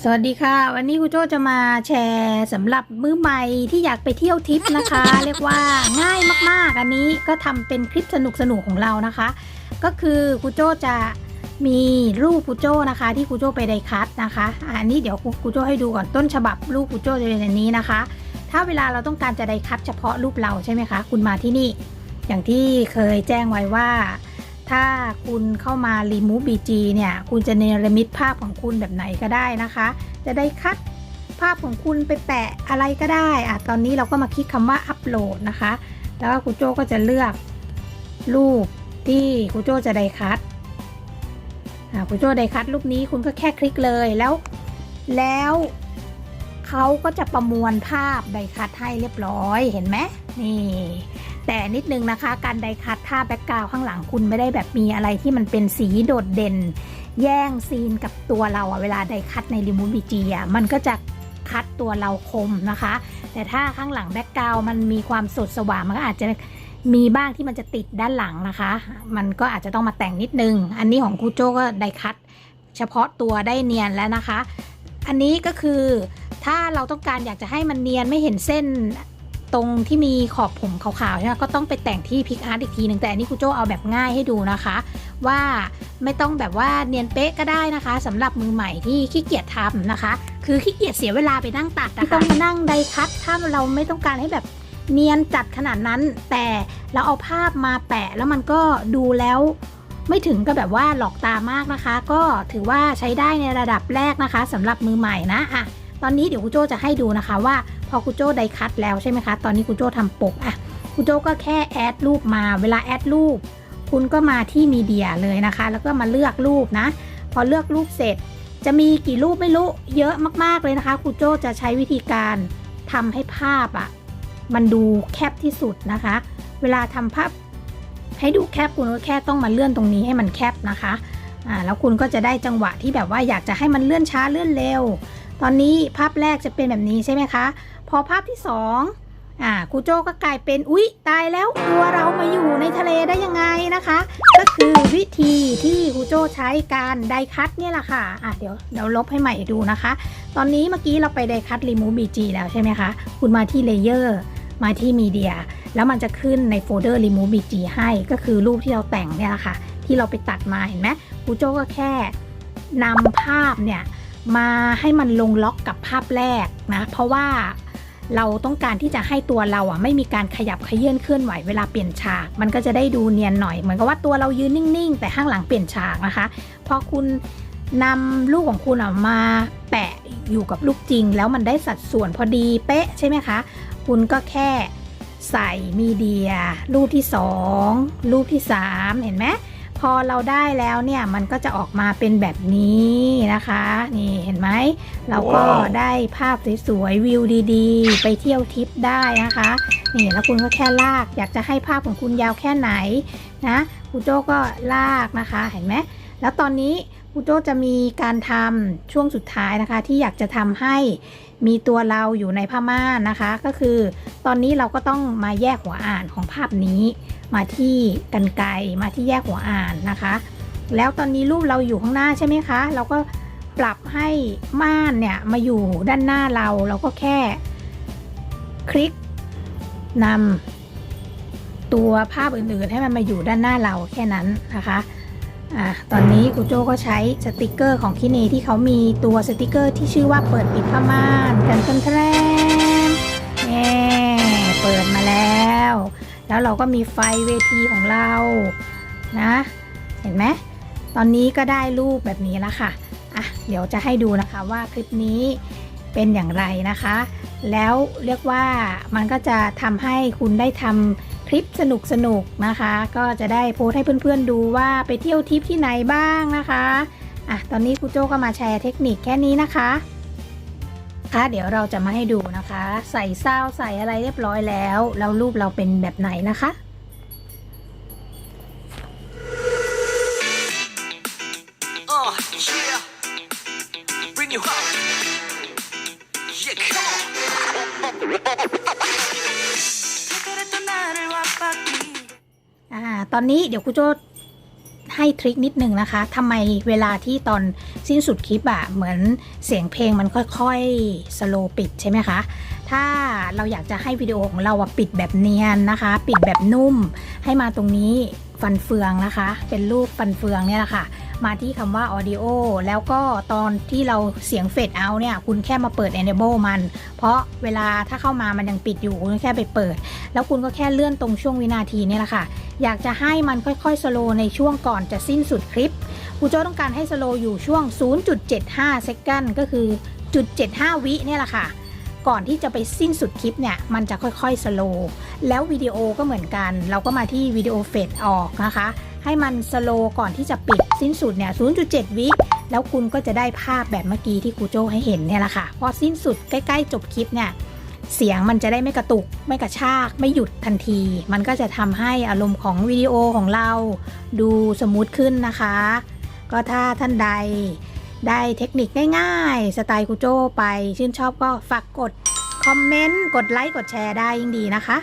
สวัสดีค่ะ วันนี้ครูโจจะมาแชร์สำหรับมือใหม่ที่อยากไปเที่ยวทริปนะคะ เรียกว่าง่ายมากๆ อันนี้ก็ทำเป็นคลิปสนุกๆของเรานะคะ ก็คือครูโจจะมีรูปครูโจนะคะ ที่ครูโจไปไดคัตนะคะอันนี้เดี๋ยวครูโจให้ดูก่อนต้นฉบับรูปครูโจจะเป็นอย่างนี้นะคะ ถ้าเวลาเราต้องการจะไดคัตเฉพาะรูปเราใช่ไหมคะ คุณมาที่นี่ อย่างที่เคยแจ้งไว้ว่า ถ้าคุณเข้ามา Remove BG เนี่ย คุณจะเนรมิตภาพของคุณแบบไหนก็ได้นะคะ จะได้คัดภาพของคุณไปแปะอะไรก็ได้อะตอนนี้เราก็มาคลิกคำว่าอัปโหลดนะคะ แล้วก็ครูโจก็จะเลือกรูปที่ครูโจจะได้คัดครูโจได้คัดรูปนี้คุณก็แค่คลิกเลยแล้ว แล้วเขาก็จะประมวลภาพไดคัดให้เรียบร้อยเห็นไหมนี่ แต่นิดนึงนะคะ การไดคัดท่าแบ็กกราวข้างหลังคุณไม่ได้แบบมีอะไรที่มันเป็นสีโดดเด่น แย่งซีนกับตัวเราอะเวลาไดคัดในรีมูฟบีจีอะมันก็จะคัดตัวเราคมนะคะ แต่ถ้าข้างหลังแบ็กกราวมันมีความสดสว่างมันก็อาจจะมีบ้างที่มันจะติดด้านหลังนะคะ มันก็อาจจะต้องมาแต่งนิดนึง อันนี้ของครูโจก็ไดคัดเฉพาะตัวได้เนียนแล้วนะคะ อันนี้ก็คือถ้าเราต้องการอยากจะให้มันเนียนไม่เห็นเส้น ตรงที่มีขอบผมขาวๆใช่ไหมก็ต้องไปแต่งที่พิกอาร์ตอีกทีหนึ่งแต่อันนี้ครูโจเอาแบบง่ายให้ดูนะคะ ว่าไม่ต้องแบบว่าเนียนเป๊ะก็ได้นะคะสำหรับมือใหม่ที่ขี้เกียจทำนะคะ คือขี้เกียจเสียเวลาไปนั่งตัดนะคะต้องมานั่งไดคัตถ้าเราไม่ต้องการให้แบบเนียนจัดขนาดนั้น แต่เราเอาภาพมาแปะแล้วมันก็ดูแล้วไม่ถึงกับแบบว่าหลอกตามากนะคะ ก็ถือว่าใช้ได้ในระดับแรกนะคะสำหรับมือใหม่นะอะตอนนี้เดี๋ยวครูโจจะให้ดูนะคะว่า พอครูโจไดคัตแล้วใช่ไหมคะ ตอนนี้ครูโจทำปกอะครูโจก็แค่แอดรูปมา เวลาแอดรูป คุณก็มาที่มีเดียเลยนะคะ แล้วก็มาเลือกรูปนะ พอเลือกรูปเสร็จ จะมีกี่รูปไม่รู้ เยอะมากๆเลยนะคะครูโจจะใช้วิธีการทำให้ภาพอะ มันดูแคบที่สุดนะคะ เวลาทำภาพให้ดูแคบคุณก็แค่ต้องมาเลื่อนตรงนี้ให้มันแคบนะคะอ่าแล้วคุณก็จะได้จังหวะที่แบบว่าอยากจะให้มันเลื่อนช้าเลื่อนเร็ว ตอนนี้ภาพแรกจะเป็นแบบนี้ใช่ไหมคะ พอภาพที่สองอ่าครูโจก็กลายเป็นอุ๊ย ตายแล้วตัวเรามาอยู่ในทะเลได้ยังไงนะคะ ก็คือวิธีที่ครูโจใช้การไดคัตเนี่ยแหละค่ะอะเดี๋ยวเดี๋ยวลบให้ใหม่ดูนะคะ ตอนนี้เมื่อกี้เราไปไดคัตรีมูฟบีจีแล้วใช่ไหมคะ คุณมาที่เลเยอร์มาที่มีเดียแล้วมันจะขึ้นในโฟลเดอร์ remove bg ให้ก็คือรูปที่เราแต่งเนี่ยแหละค่ะ ที่เราไปตัดมาเห็นไหมครูโจก็แค่นำภาพเนี่ย มาให้มันลงล็อกกับภาพแรกนะ เพราะว่าเราต้องการที่จะให้ตัวเราอะไม่มีการขยับเขยื่อนเคลื่อนไหวเวลาเปลี่ยนฉาก มันก็จะได้ดูเนียนหน่อย เหมือนกับว่าตัวเรายืนนิ่งๆ แต่ข้างหลังเปลี่ยนฉากนะคะ พอคุณนำลูกของคุณออกมาแปะอยู่กับลูกจริง แล้วมันได้สัดส่วนพอดีเป๊ะใช่ไหมคะ คุณก็แค่ใส่มีเดีย รูปที่ 2 รูปที่ 3 เห็นไหม พอเราได้แล้วเนี่ยมันก็จะออกมาเป็นแบบนี้นะคะ นี่เห็นไหมเราก็ว้าวได้ภาพสวยๆวิวดีๆ ไปเที่ยวทริปได้นะคะ นี่แล้วคุณก็แค่ลาก อยากจะให้ภาพของคุณยาวแค่ไหนนะครูโจก็ลากนะคะเห็นไหมแล้วตอนนี้ครูโจจะมีการทำช่วงสุดท้ายนะคะ ที่อยากจะทำให้มีตัวเราอยู่ในผ้าม่านนะคะ ก็คือ ตอนนี้เราก็ต้องมาแยกหัวอ่านของภาพนี้ มาที่กันไกมาที่แยกหัวอ่านนะคะ แล้วตอนนี้รูปเราอยู่ข้างหน้าใช่ไหมคะ เราก็ปรับให้ม่านเนี่ยมาอยู่ด้านหน้าเราเราก็แค่ คลิกนำตัวภาพอื่นๆ ให้มันมาอยู่ด้านหน้าเราแค่นั้นนะคะอะตอนนี้ครูโจก็ใช้สติกเกอร์ของคิเนที่เขามีตัวสติกเกอร์ที่ชื่อว่าเปิดปิดผ้าม่านกันกันแทรมเน่เปิดมาแล้ว แล้วเราก็มีไฟเวทีของเรานะ เห็นไหมตอนนี้ก็ได้รูปแบบนี้แล้วค่ะอะ เดี๋ยวจะให้ดูนะคะว่าคลิปนี้เป็นอย่างไรนะคะ แล้วเรียกว่ามันก็จะทำให้คุณได้ทำคลิปสนุกๆนะคะ ก็จะได้โพสให้เพื่อนๆดูว่าไปเที่ยวทริปที่ไหนบ้างนะคะอะตอนนี้ครูโจ้ก็มาแชร์เทคนิคแค่นี้นะคะ ค่ะเดี๋ยวเราจะมาให้ดูนะคะ ใส่ซาวใส่อะไรเรียบร้อยแล้วแล้วรูปเราเป็นแบบไหนนะคะ Uh, yeah. Bring you up. Yeah, come on. อ่าตอนนี้เดี๋ยวครูโจ ให้ทริคนิดนึงนะคะทำไมเวลาที่ตอนสิ้นสุดคลิปอะเหมือนเสียงเพลงมันค่อยๆสโลปิดใช่ไหมคะถ้าเราอยากจะให้วิดีโอของเราอะปิดแบบเนียนนะคะ ปิดแบบนุ่ม ให้มาตรงนี้ฟันเฟืองนะคะ เป็นรูปฟันเฟืองเนี่ยแหละค่ะมาที่คำว่า audio แล้วก็ตอนที่เราเสียงเฟดเอาเนี่ย คุณแค่มาเปิด enable มัน เพราะเวลาถ้าเข้ามามันยังปิดอยู่ คุณแค่ไปเปิด แล้วคุณก็แค่เลื่อนตรงช่วงวินาทีเนี่ยแหละค่ะ อยากจะให้มันค่อยๆสโลในช่วงก่อนจะสิ้นสุดคลิปครูโจต้องการให้สโลอยู่ช่วง 0.75 เซกันก็คือจุด75 วิเนี่ยแหละค่ะ ก่อนที่จะไปสิ้นสุดคลิปเนี่ย มันจะค่อยๆสโลแล้ววิดีโอก็เหมือนกัน เราก็มาที่วิดีโอเฟดออกนะคะ ให้มันสโลก่อนที่จะปิดสิ้นสุดเนี่ย 0.7 วิ แล้วคุณก็จะได้ภาพแบบเมื่อกี้ที่ครูโจให้เห็นเนี่ยแหละค่ะ พอสิ้นสุดใกล้ๆจบคลิปเนี่ย เสียงมันจะได้ไม่กระตุก ไม่กระชาก ไม่หยุดทันที มันก็จะทำให้อารมณ์ของวิดีโอของเรา ดูสมูทขึ้นนะคะ ก็ถ้าท่านใดได้เทคนิคง่ายๆ สไตล์ครูโจไป ชื่นชอบก็ฝากกด คอมเมนต์ กดไลค์ กดแชร์ได้ยิ่งดีนะคะ